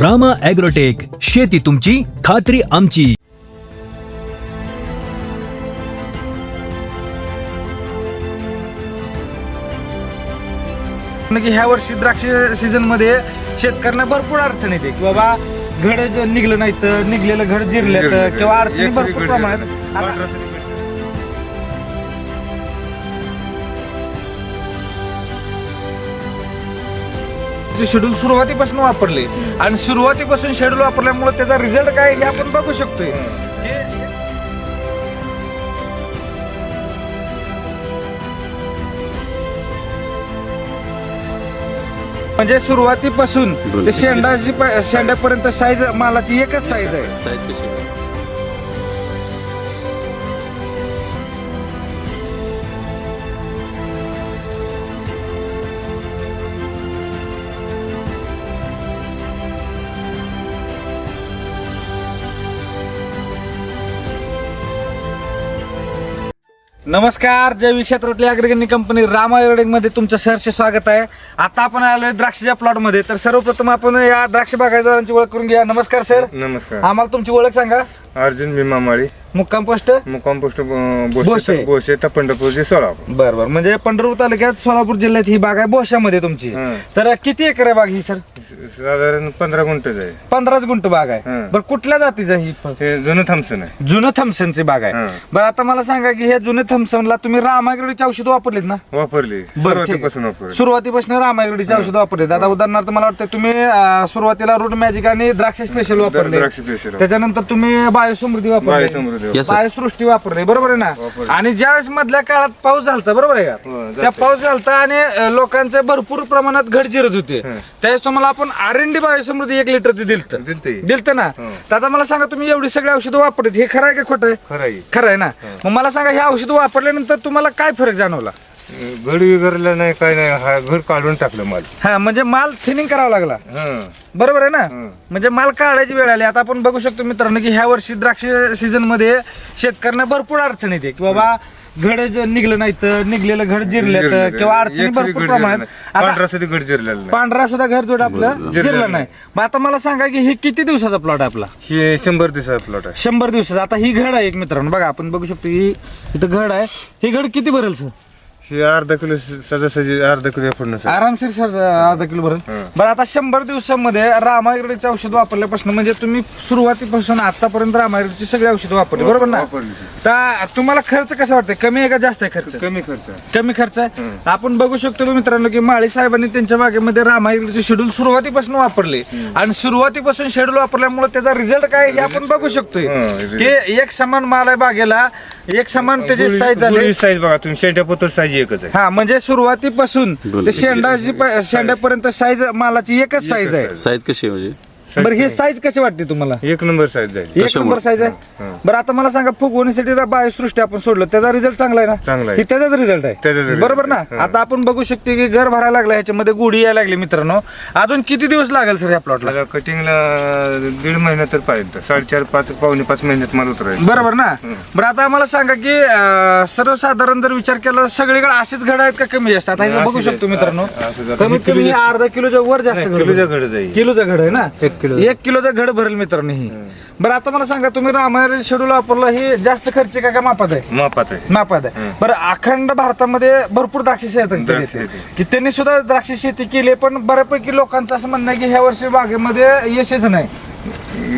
Rama agrotech शेती तुमची खात्री आमची. की ह्या वर्षी द्राक्ष सीझनमध्ये शेतकऱ्यांना भरपूर अडचण येते की बाबा घड ज- निघलं नाही तर निघलेलं घड जिरलं तर किंवा अडचणी भरपूर प्रमाणात आता शेड्यूल सुरुवातीपासून वापरले आणि सुरुवातीपासून शेड्यूल वापरल्यामुळे त्याचा रिझल्ट काय हे आपण बघू शकतोय. म्हणजे सुरुवातीपासून ते शेंडाची शेंड्यापर्यंत साईज मालाची एकच साईज आहे. साईज कशी? नमस्कार जैविक क्षेत्रातली अग्रगण्य कंपनी रामा मध्ये तुमचं सहर्ष स्वागत आहे. आता आपण आलोय द्राक्षच्या प्लॉटमध्ये. तर सर्वप्रथम आपण या द्राक्ष बागायतदारांची ओळख करून घ्या नमस्कार सर नमस्कार. आम्हाला तुमची ओळख सांगा. अर्जुन भीमा माळी. मुक्काम पोस्ट मुक्काम पोस्ट बोसे. तर पंढरपूरचे सोलापूर. बर बर. म्हणजे पंढरपूर तालुक्यात सोलापूर जिल्ह्यात ही बाग आहे बोशामध्ये तुमची. तर किती एकर आहे बाग ही सर साधारण पंधरा गुंठच आहे पंधराच गुंठ बाग आहे. हं. बरं कुठल्या जातीचं ही हे जुनं थॉम्सन आहे. जुनं थम्सनची बाग आहे. हं. बरं आता मला सांगा की हे जुने थम्सनला तुम्ही रामागिरीची औषध वापरलीत ना? वापरली. बरं, ठीक सुरुवातीपासून आहे. वापरली. सुरुवातीपासून रामायगडीची औषध वापरले आता उदाहरणार्थ मला वाटतं तुम्ही अं, सुरुवातीला रूट मॅजिक आणि द्राक्ष स्पेशल वापरले. द्राक्ष special. त्याच्यानंतर तुम्ही बायोसमृद्धी वापरले. बायोसमृद्धी Yes, sir. बायोसृष्टी वापरले. बरोबर आहे ना. आणि ज्यावेळेस मधल्या काळात पाऊस झालता बरोबर आहे हो, का? झालता. त्या पाऊस झालता आणि अं, लोकांचे भरपूर प्रमाणात घट जिरत होते. त्यावेळेस तुम्हाला आपण आर एन डी बायोसमृद्धी एक लिटरची दिलत. दिलते. दिलत ना? हो. तर आता मला सांगा तुम्ही एवढी सगळी औषधं वापरत हे खरं आहे का खोटं आहे? खरं आहे. खरं आहे ना? मग मला सांगा हे औषध वापरल्यानंतर तुम्हाला काय फरक जाणवला? घड विगरलं नाही काय नाही हा घड काढून टाकलं माल. हा म्हणजे माल थिनिंग करावा लागला. हं. बरोबर आहे ना? हं. म्हणजे माल काढायची वेळ आली. आता आपण बघू शकतो मित्रांनो की ह्या वर्षी द्राक्ष सीझनमध्ये शेतकऱ्यांना भरपूर अडचण येते की बाबा घड ज- निघलं नाही तर निघलेलं घड जिरलं तर. किंवा अडचणी भरपूर घड प्रमाणात. आता पांढरा सुद्धा घड जिरलेला नाही. पांढरा सुद्धा घर जोड आपलं जिरलं जिरलं नाही. मग आता मला सांगा की हे किती दिवसाचा प्लॉट आहे आपला? हे शंभर दिवसाचा प्लॉट आहे. शंभर दिवसाचा. आता ही घड आहे एक मित्रांनो. बघा आपण बघू शकतो ही इथं घड आहे. ही घड किती भरेल सर? हे अर्धा किलो सजासजी अर्धा किलो फोडणं सर. आरामशीर सर अर्धा किलो भरेल. बरं आता शंभर दिवसामध्ये रामायगडीचे औषध वापरल्यापासून म्हणजे तुम्ही सुरुवातीपासून आतापर्यंत रामायगडची सगळी औषध वापरली बरोबर ना? वापरली. तर तुम्हाला खर्च कसा वाटतंय? कमी आहे का जास्त आहे खर्च? कमी खर्च आहे. कमी खर्च आहे? आपण बघू शकतो मित्रांनो की माळी साहेबांनी त्यांच्या बागेमध्ये रामायगडचे शेड्यूल सुरुवातीपासून वापरले. आणि सुरुवातीपासून शेड्यूल वापरल्यामुळे त्याचा रिझल्ट काय आहे हे आपण बघू शकतोय. हं, की एक समान माल आहे बागेला. एक समान त्याची साईज झाली. साईज बघा तुम्ही शेंट्या पोतर साईज एकच आहे. हा म्हणजे सुरुवातीपासून ते शेंडाची शेंड्यापर्यंत साईज मालाची एकच साईज आहे. साईज कशी आहे म्हणजे? बरं हे साईज कशी वाटते तुम्हाला? एक नंबर साईज जाईल एक? नंबर साईज आहे? बरं आता मला सांगा फुगवणीसाठी बायोसृष्टी आपण सोडलं त्याचा रिझल्ट चांगला आहे ना? चांगला आहे. हे त्याचाच रिझल्ट आहे. बरोबर ना? आहे. आता आपण बघू शकतो की घर भरायला लागलं ह्याच्यामध्ये गुढी यायला लागली मित्रांनो. अजून किती दिवस लागेल सर या प्लॉटला कटिंगला दीड महिना तर पाहिजे. साडेचार पाच पावणे पाच महिन्यात मला उतरायचं बरोबर ना? बरं आता आम्हाला सांगा की सर्वसाधारण जर विचार केला सगळीकडे असेच घड आहेत का कमी जास्त? आता बघू शकतो. मित्रांनो. कमीत कमी हे अर्धा किलोच्या वर जास्त घड किलोच्या. घड जाईल. किलोचा घड आहे ना? किलो. एक किलोचा घड भरेल मित्रांनो ही. बरं आता मला सांगा तुम्ही रामायण शेड्यूल वापरलं हे जास्त खर्च का का मापात आहे? मापात आहे. मापात आहे. बरं अखंड भारतामध्ये भरपूर द्राक्ष शेती. की त्यांनी सुद्धा द्राक्ष शेती केली पण बऱ्यापैकी लोकांचं असं म्हणणं आहे की ह्या वर्षी बागेमध्ये यशच नाही.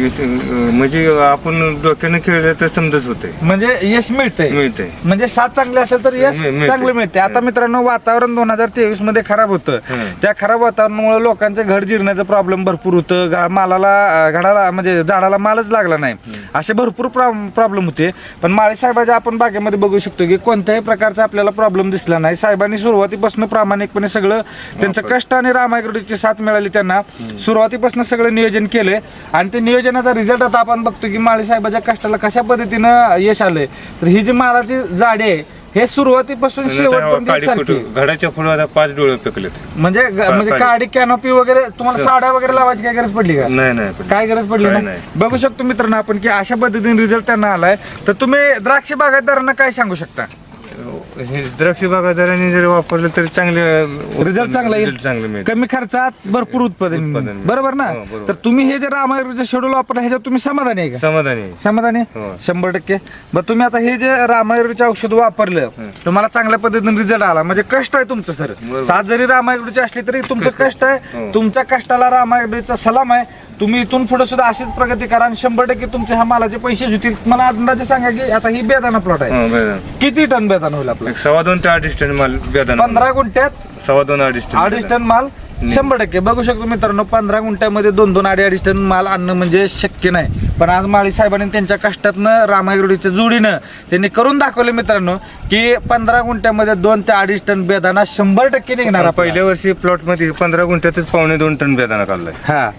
म्हणजे आपण डोक्यानं खेळलं तर समजच होते म्हणजे यश मिळतंय. मिळते म्हणजे साथ चांगली असेल तर यश. चांगलं मिळते आता मित्रांनो वातावरण दोन हजार तेवीसमध्ये खराब होतं. त्या खराब वातावरणामुळे लोकांचं घड जिरण्याचं प्रॉब्लेम भरपूर होतं. गा- मालाला अं, घडाला म्हणजे झाडाला मालच लागला नाही. असे भरपूर प्रॉब्लेम होते. पण माळी साहेबाच्या आपण बागेमध्ये बघू शकतो की कोणत्याही प्रकारचा आपल्याला प्रॉब्लेम दिसला नाही. साहेबांनी सुरुवातीपासून प्रामाणिकपणे सगळं त्यांचं कष्ट आणि रामायगडीची साथ मिळाली त्यांना. सुरुवातीपासून सगळं नियोजन केलंय आणि ते नियोजनाचा रिझल्ट आता आपण बघतो की माळी साहेबाच्या कष्टाला कशा पद्धतीनं यश आलंय. तर ही जी मालाची जाडी आहे हे सुरुवातीपासून शेवटपर्यंत. घडाच्या आता पाच डोळे पिकलेत. म्हणजे म्हणजे काडी. कॅनोपी वगैरे तुम्हाला साड्या वगैरे लावायची काय गरज पडली का? नाही नाही काय गरज पडली नाही. बघू शकतो मित्रांनो आपण की अशा पद्धतीने रिझल्ट त्यांना आलाय. तर तुम्ही द्राक्ष बागायतदारांना काय सांगू शकता? हे द्राक्ष बागायतदारांनी जर वापरलं तरी चांगले रिझल्ट चांगला येईल चांगले मिळेल कमी खर्चात भरपूर उत्पादन उत्पादन मिळेल. बरोबर ना? हो, बरोबर. तर तुम्ही हे जे रामायणाचं शेड्यूल वापरलं ह्याच्यात तुम्ही समाधानी आहे का? समाधानी आहे. समाधानी हो. शंभर टक्के. बरं तुम्ही आता हे जे रामायणाचे औषध वापरलं तुम्हाला चांगल्या पद्धतीने रिझल्ट आला. म्हणजे कष्ट आहे तुमचं सर. बरोबर. सात जरी रामायणाची असली तरी तुमचं कष्ट आहे. हो. तुमच्या कष्टाला रामायणाचा सलाम आहे. तुम्ही इथून पुढे सुद्धा अशीच प्रगती करा आणि शंभर टक्के तुमच्या ह्या मालाचे पैसे होतील मला अंदाजे सांगा की आता ही बेदाना प्लॉट आहे. किती टन बेदाना होईल आपला? एक सव्वा दोन ते अडीच टन माल बेदाना पंधरा गुंठ्यात? सव्वा दोन अडीच टन अडीच टन माल? शंभर टक्के. बघू शकतो मित्रांनो पंधरा गुंठ्यामध्ये दोन दोन अडीच अडीच टन माल आणणं म्हणजे शक्य नाही. पण आज माळी साहेबांनी त्यांच्या कष्टातनं रामायगडीच्या जोडीनं त्यांनी करून दाखवले मित्रांनो की पंधरा गुंठ्यामध्ये दोन ते अडीच टन बेदाना शंभर टक्के निघणार. पहिल्या वर्षी प्लॉटमध्ये पंधरा गुंठ्यातच पावणे दोन टन बेदाना काढलाय. हा.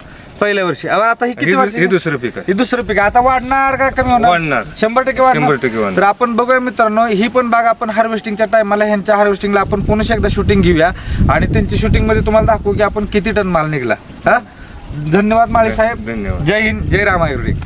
पहिल्या वर्षी. अहो, आता ही किती हे वर्ष? हे दुसरं पीक आहे. हे दुसरं पीक आहे. आता वाढणार का कमी होणार? वाढणार. शंभर टक्के वाढणार? टक्के वाढणार. तर आपण बघूया मित्रांनो ही पण बाग आपण हार्वेस्टिंगच्या टायमाला ह्यांच्या हार्वेस्टिंगला आपण पुन्हा एकदा शूटिंग घेऊया. आणि त्यांची शूटिंगमध्ये तुम्हाला दाखवू की आपण किती टन माल निघला. हा? धन्यवाद माळी साहेब. धन्यवाद. जय हिंद जय रामायुर्वेद